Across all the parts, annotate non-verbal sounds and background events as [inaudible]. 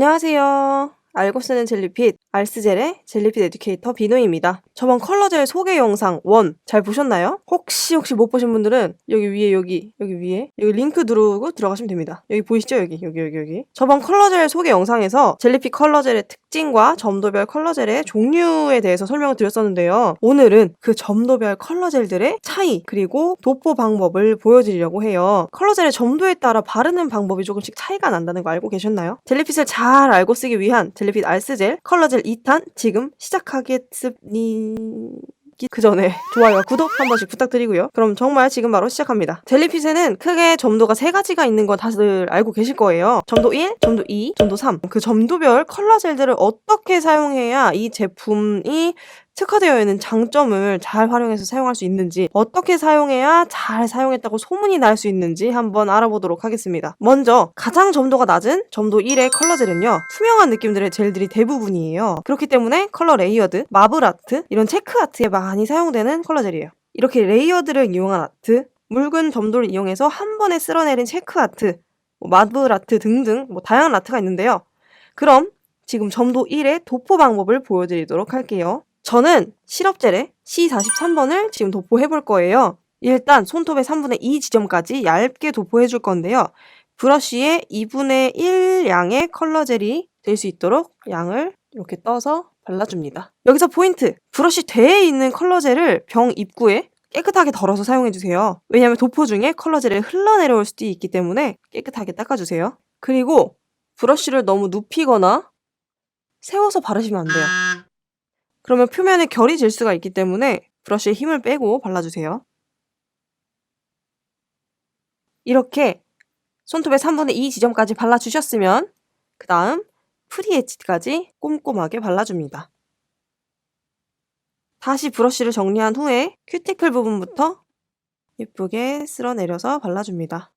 안녕하세요. 알고 쓰는 젤리핏, 알스젤의 젤리핏 에듀케이터 비노입니다. 저번 컬러젤 소개 영상 1 잘 보셨나요? 혹시 혹시 못 보신 분들은 여기 위에 여기 여기 위에 여기 링크 누르고 들어가시면 됩니다. 여기 보이시죠? 여기 여기 여기 여기 저번 컬러젤 소개 영상에서 젤리핏 컬러젤의 특 징과 점도별 컬러젤의 종류에 대해서 설명을 드렸었는데요. 오늘은 그 점도별 컬러젤들의 차이 그리고 도포 방법을 보여드리려고 해요. 컬러젤의 점도에 따라 바르는 방법이 조금씩 차이가 난다는 거 알고 계셨나요? 젤리핏을 잘 알고 쓰기 위한 젤리핏 알스젤 컬러젤 2탄 지금 시작하겠습니다. 그 전에 [laughs] 좋아요와 구독 한 번씩 부탁드리고요. 그럼 정말 지금 바로 시작합니다. 젤리핏에는 크게 점도가 세 가지가 있는 거 다들 알고 계실 거예요. 점도 1, 점도 2, 점도 3. 그 점도별 컬러 젤들을 어떻게 사용해야 이 제품이 특화되어 있는 장점을 잘 활용해서 사용할 수 있는지, 어떻게 사용해야 잘 사용했다고 소문이 날 수 있는지 한번 알아보도록 하겠습니다. 먼저 가장 점도가 낮은 점도 1의 컬러 젤은요, 투명한 느낌들의 젤들이 대부분이에요. 그렇기 때문에 컬러 레이어드, 마블 아트, 이런 체크 아트에 많이 사용되는 컬러 젤이에요. 이렇게 레이어드를 이용한 아트, 묽은 점도를 이용해서 한 번에 쓸어내린 체크 아트, 뭐 마블 아트 등등 뭐 다양한 아트가 있는데요. 그럼 지금 점도 1의 도포 방법을 보여드리도록 할게요. 저는 시럽젤에 C43번을 지금 도포해 볼 거예요. 일단 손톱의 3분의 2 지점까지 얇게 도포해 줄 건데요. 브러쉬에 2분의 1 양의 컬러 젤이 될 수 있도록 양을 이렇게 떠서 발라줍니다. 여기서 포인트! 브러쉬 대에 있는 컬러 젤을 병 입구에 깨끗하게 덜어서 사용해주세요. 왜냐하면 도포 중에 컬러 젤이 흘러내려올 수도 있기 때문에 깨끗하게 닦아주세요. 그리고 브러쉬를 너무 눕히거나 세워서 바르시면 안 돼요. 그러면 표면에 결이 질 수가 있기 때문에 브러쉬에 힘을 빼고 발라주세요. 이렇게 손톱의 3분의 2 지점까지 발라주셨으면 그 다음 프리 엣지까지 꼼꼼하게 발라줍니다. 다시 브러쉬를 정리한 후에 큐티클 부분부터 예쁘게 쓸어내려서 발라줍니다.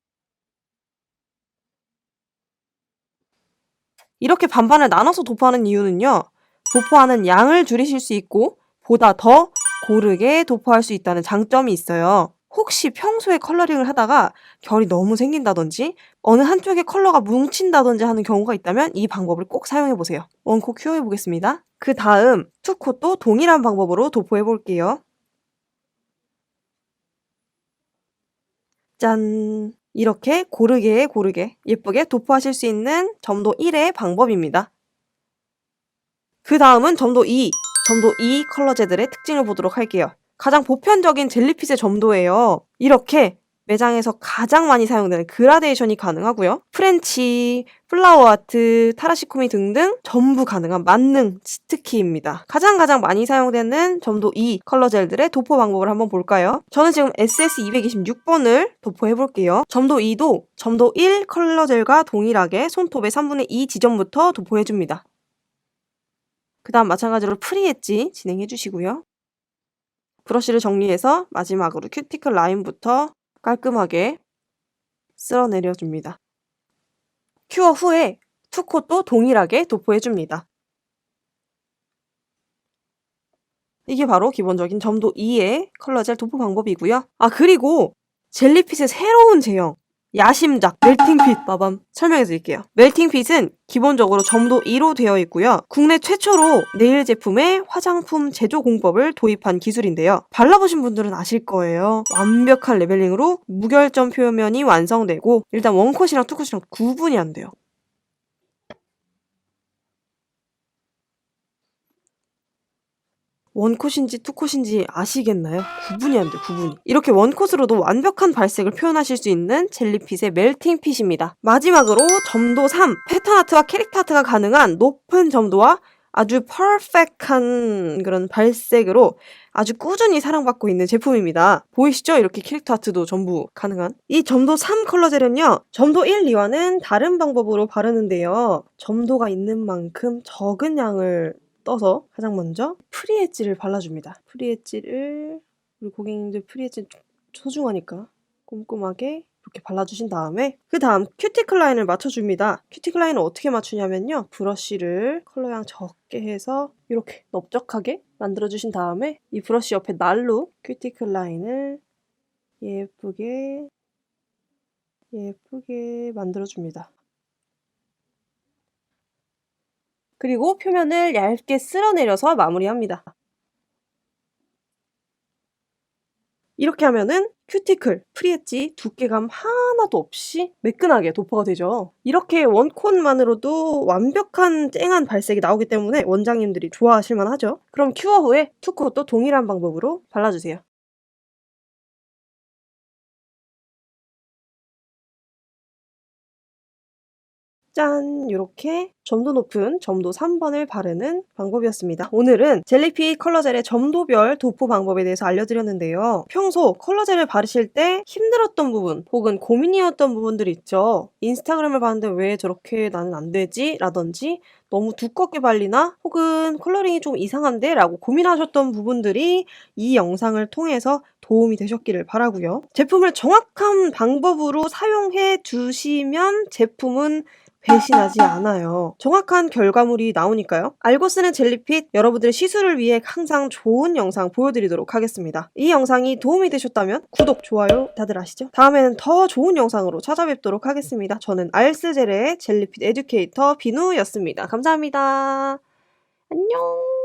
이렇게 반반을 나눠서 도포하는 이유는요. 도포하는 양을 줄이실 수 있고 보다 더 고르게 도포할 수 있다는 장점이 있어요. 혹시 평소에 컬러링을 하다가 결이 너무 생긴다든지 어느 한쪽에 컬러가 뭉친다든지 하는 경우가 있다면 이 방법을 꼭 사용해 보세요. 원코 큐어해 보겠습니다. 그 다음 투콧도 동일한 방법으로 도포해 볼게요. 짠! 이렇게 고르게 고르게 예쁘게 도포하실 수 있는 점도 1의 방법입니다. 그 다음은 점도 2, 점도 2 컬러제들의 특징을 보도록 할게요. 가장 보편적인 젤리핏의 점도예요. 이렇게 매장에서 가장 많이 사용되는 그라데이션이 가능하고요. 프렌치, 플라워 아트, 타라시코미 등등 전부 가능한 만능 치트키입니다. 가장 가장 많이 사용되는 점도 2 컬러 젤들의 도포 방법을 한번 볼까요? 저는 지금 SS226번을 도포해 볼게요. 점도 2도 점도 1 컬러 젤과 동일하게 손톱의 3분의 2 지점부터 도포해 줍니다. 그 다음 마찬가지로 프리 엣지 진행해 주시고요. 브러쉬를 정리해서 마지막으로 큐티클 라인부터 깔끔하게 쓸어내려 줍니다. 큐어 후에 투콧도 동일하게 도포해 줍니다. 이게 바로 기본적인 점도 2의 컬러젤 도포 방법이고요. 아 그리고 젤리핏의 새로운 제형 야심작 멜팅핏 빠밤 설명해 드릴게요. 멜팅핏은 기본적으로 점도 2로 되어 있고요. 국내 최초로 네일 제품의 화장품 제조 공법을 도입한 기술인데요. 발라보신 분들은 아실 거예요. 완벽한 레벨링으로 무결점 표면이 완성되고 일단 원콧이랑 투콧이랑 구분이 안 돼요. 원콧인지 투콧인지 아시겠나요? 구분이 안 돼, 구분이. 이렇게 원콧으로도 완벽한 발색을 표현하실 수 있는 젤리핏의 멜팅핏입니다. 마지막으로 점도 3, 패턴 아트와 캐릭터 아트가 가능한 높은 점도와 아주 퍼펙한 그런 발색으로 아주 꾸준히 사랑받고 있는 제품입니다. 보이시죠? 이렇게 캐릭터 아트도 전부 가능한. 이 점도 3 컬러 젤은요. 점도 1, 2와는 다른 방법으로 바르는데요. 점도가 있는 만큼 적은 양을 떠서 가장 먼저 프리 엣지를 발라줍니다. 프리 엣지를 우리 고객님들 프리 엣지 소중하니까 꼼꼼하게 이렇게 발라주신 다음에 그 다음 큐티클 라인을 맞춰줍니다. 큐티클 라인을 어떻게 맞추냐면요. 브러쉬를 컬러양 적게 해서 이렇게 넓적하게 만들어주신 다음에 이 브러쉬 옆에 날로 큐티클 라인을 예쁘게 예쁘게 만들어줍니다. 그리고 표면을 얇게 쓸어내려서 마무리합니다. 이렇게 하면은 큐티클, 프리엣지 두께감 하나도 없이 매끈하게 도포가 되죠. 이렇게 원콘만으로도 완벽한 쨍한 발색이 나오기 때문에 원장님들이 좋아하실 만 하죠. 그럼 큐어 후에 투코도 동일한 방법으로 발라주세요. 짠! 이렇게 점도 높은 점도 3번을 바르는 방법이었습니다. 오늘은 젤리피 컬러젤의 점도별 도포 방법에 대해서 알려드렸는데요. 평소 컬러젤을 바르실 때 힘들었던 부분 혹은 고민이었던 부분들이 있죠. 인스타그램을 봤는데 왜 저렇게 나는 안 되지? 라든지 너무 두껍게 발리나 혹은 컬러링이 좀 이상한데? 라고 고민하셨던 부분들이 이 영상을 통해서 도움이 되셨기를 바라고요. 제품을 정확한 방법으로 사용해 두시면 제품은 배신하지 않아요. 정확한 결과물이 나오니까요. 알고 쓰는 젤리핏 여러분들의 시술을 위해 항상 좋은 영상 보여드리도록 하겠습니다. 이 영상이 도움이 되셨다면 구독, 좋아요 다들 아시죠? 다음에는 더 좋은 영상으로 찾아뵙도록 하겠습니다. 저는 알스젤의 젤리핏 에듀케이터 비누였습니다. 감사합니다. 안녕